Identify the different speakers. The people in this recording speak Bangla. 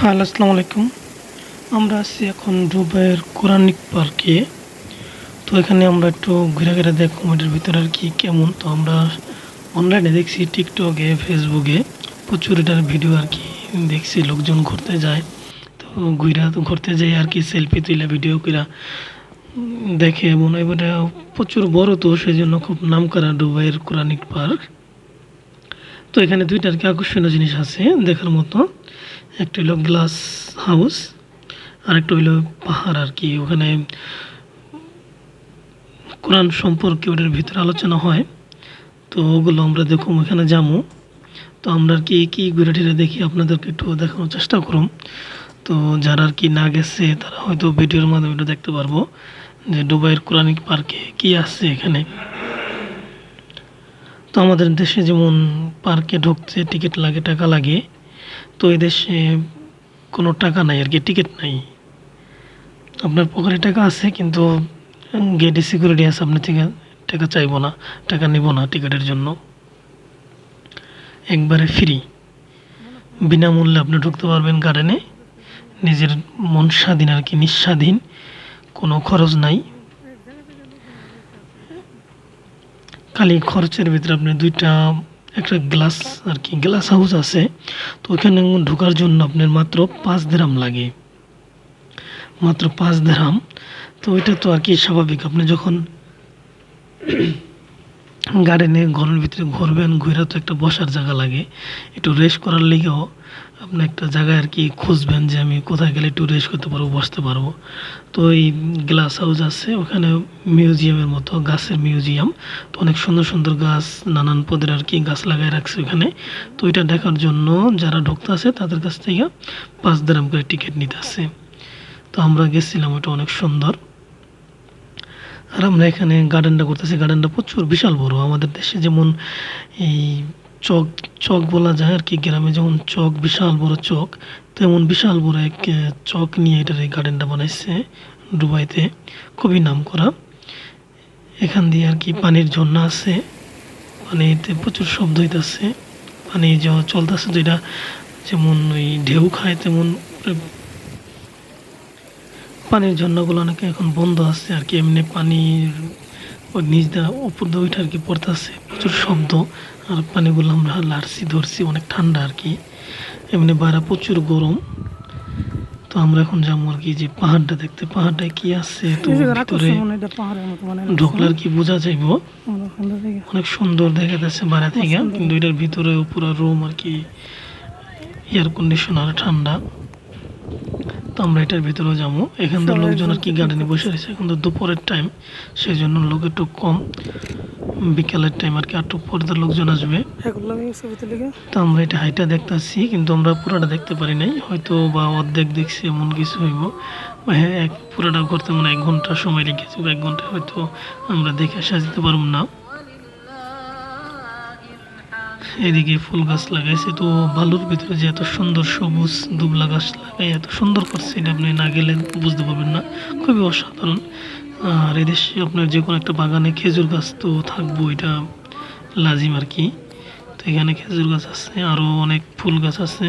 Speaker 1: হ্যালো, আসসালামু আলাইকুম। আমরা আছি এখন দুবাইয়ের কোরআনিক পার্কে। তো এখানে আমরা একটু ঘুরে ঘুরে দেখব এটার ভিতরে আর কি কেমন। তো আমরা অনলাইনে দেখছি টিকটকে ফেসবুকে প্রচুর এটার ভিডিও আর কি দেখছি, লোকজন ঘুরতে যায়। তো ঘুরা তো ঘুরতে যাই আর কি সেলফি তুলে ভিডিও করা দেখে হয় এটা প্রচুর বড় তো সেই জন্য খুব নাম করা দুবাইয়ের কোরআনিক পার্ক। তো এখানে দুইটা আর কি আকর্ষণীয় জিনিস আছে দেখার মতো। একটা হলো গ্লাস হাউস আর একটা হইল পাহাড় আর কি। ওখানে কোরআন সম্পর্কে ওটার ভিতরে আলোচনা হয়। তো ওগুলো আমরা দেখুন ওখানে যাব। তো আমরা আর কি, কী ঘুরে টুরে দেখি আপনাদেরকে একটু দেখানোর চেষ্টা করুন। তো যারা আর কি না গেছে, তারা হয়তো ভিডিওর মাধ্যমে দেখতে পারব। যে দুবাইয়ের কোরআনিক পার্কে কি আছে এখানে? তো আমাদের দেশে যেমন পার্কে ঢুকতে টিকিট লাগে, টাকা লাগে তো এই দেশে কোনো টাকা নাই, আর কি টিকিট নাই। আপনার পকেটে টাকা আছে, কিন্তু গেটে সিকিউরিটি আছে, আপনি থেকে টাকা চাইব না, টাকা নিব না টিকিটের জন্য। একবারে ফ্রি বিনামূল্যে আপনি ঢুকতে পারবেন গার্ডেনে নিজের মন স্বাধীন আর কি, নিঃস্বাধীন। কোনো খরচ নাই। খালি খরচের ভিতরে আপনি দুইটা একটা গ্লাস আর কি গ্লাস হাউস আছে। তো ওখানে ঢোকার জন্য আপনার মাত্র পাঁচ দেরাম লাগে। মাত্র পাঁচ দেরাম তো ওইটা তো আর কি স্বাভাবিক। আপনি যখন গার্ডেনে ঘরের ভিতরে ঘুরবেন, ঘুরে তো একটা বসার জায়গা লাগে। একটু রেস্ট করার লেগেও আপনি একটা জায়গায় আর কি খুঁজবেন যে আমি কোথায় গেলে একটু রেস্ট করতে পারব, বসতে পারব। তো এই গ্লাস হাউস আছে, ওখানে মিউজিয়ামের মতো, গাছের মিউজিয়াম তো অনেক সুন্দর সুন্দর গাছ, নানান পদের আর কি গাছ লাগাই রাখছে ওখানে। তো এটা দেখার জন্য যারা ঢুকতে আছে, তাদের কাছ থেকে পাঁচ দাম করে টিকিট নিতে আসে তো আমরা গেছিলাম, ওটা অনেক সুন্দর। আর আমরা এখানে গার্ডেনটা করতেছি। গার্ডেনটা প্রচুর, বিশাল বড়। আমাদের দেশে যেমন এই চক চক বলা যায় আর কি, গ্রামে যেমন চক, বিশাল বড় চক, তেমন বিশাল বড় এক চক নিয়ে এটার এই গার্ডেনটা বানাইছে দুবাইতে। খুবই নাম করা এখান দিয়ে আর কি পানির ঝর্ণা আছে। পানিতে প্রচুর শব্দ হইতেছে। পানি চলতেছে যেটা, যেমন ওই ঢেউ খায়, তেমন পানির ঝর্ণাগুলো নাকি এখন বন্ধ আছে আর কি এমনি পানির নিচ দা উপর দিয়ে ওইটা আর কি পড়তেছে প্রচুর শব্দ আর পানিগুলো আমরা লাড়ছি ধরছি অনেক ঠান্ডা আর কি। এমনি বাইরে প্রচুর গরম তো আমরা এখন যাব আর কি যে পাহাড়টা দেখতে পাহাড়টা কি আছে তো ভিতরে ঢোকলে আর কি বোঝা যাইব। অনেক সুন্দর দেখা যাচ্ছে বাইরে থেকে কিন্তু এটার ভিতরে পুরো রুম আর কি এয়ার কন্ডিশনার ঠান্ডা। তো আমরা এটার ভিতরেও যাব। এখানকার লোকজন আর কি গার্ডেনে বসে রয়েছে। এখন তো দুপুরের টাইম সেই জন্য লোক একটু কম। বিকালের টাইম আর কি একটু পর্দার লোকজন আসবে। তো আমরা এটা হাইটা দেখতেছি কিন্তু আমরা পুরোটা দেখতে পারি নাই। হয়তো বা অর্ধেক দেখছি এমন কিছু হইব। হ্যাঁ এক পুরোটা করতে মানে এক ঘণ্টা সময় লেগেছে বা এক ঘণ্টা হয়তো আমরা দেখে সাজাতে পারব না। এদিকে ফুল গাছ লাগাইছে, তো বালুর ভিতরে যে এত সুন্দর সবুজ দুবলা গাছ লাগাই, এত সুন্দর করছে এটা আপনি না গেলে বুঝতে পারবেন না। খুবই অসাধারণ। আর এদেশে আপনার যে কোনো একটা বাগানে খেজুর গাছ তো থাকব, এটা লাজিম আর কি। তো এখানে খেজুর গাছ আছে আরও অনেক ফুল গাছ আছে।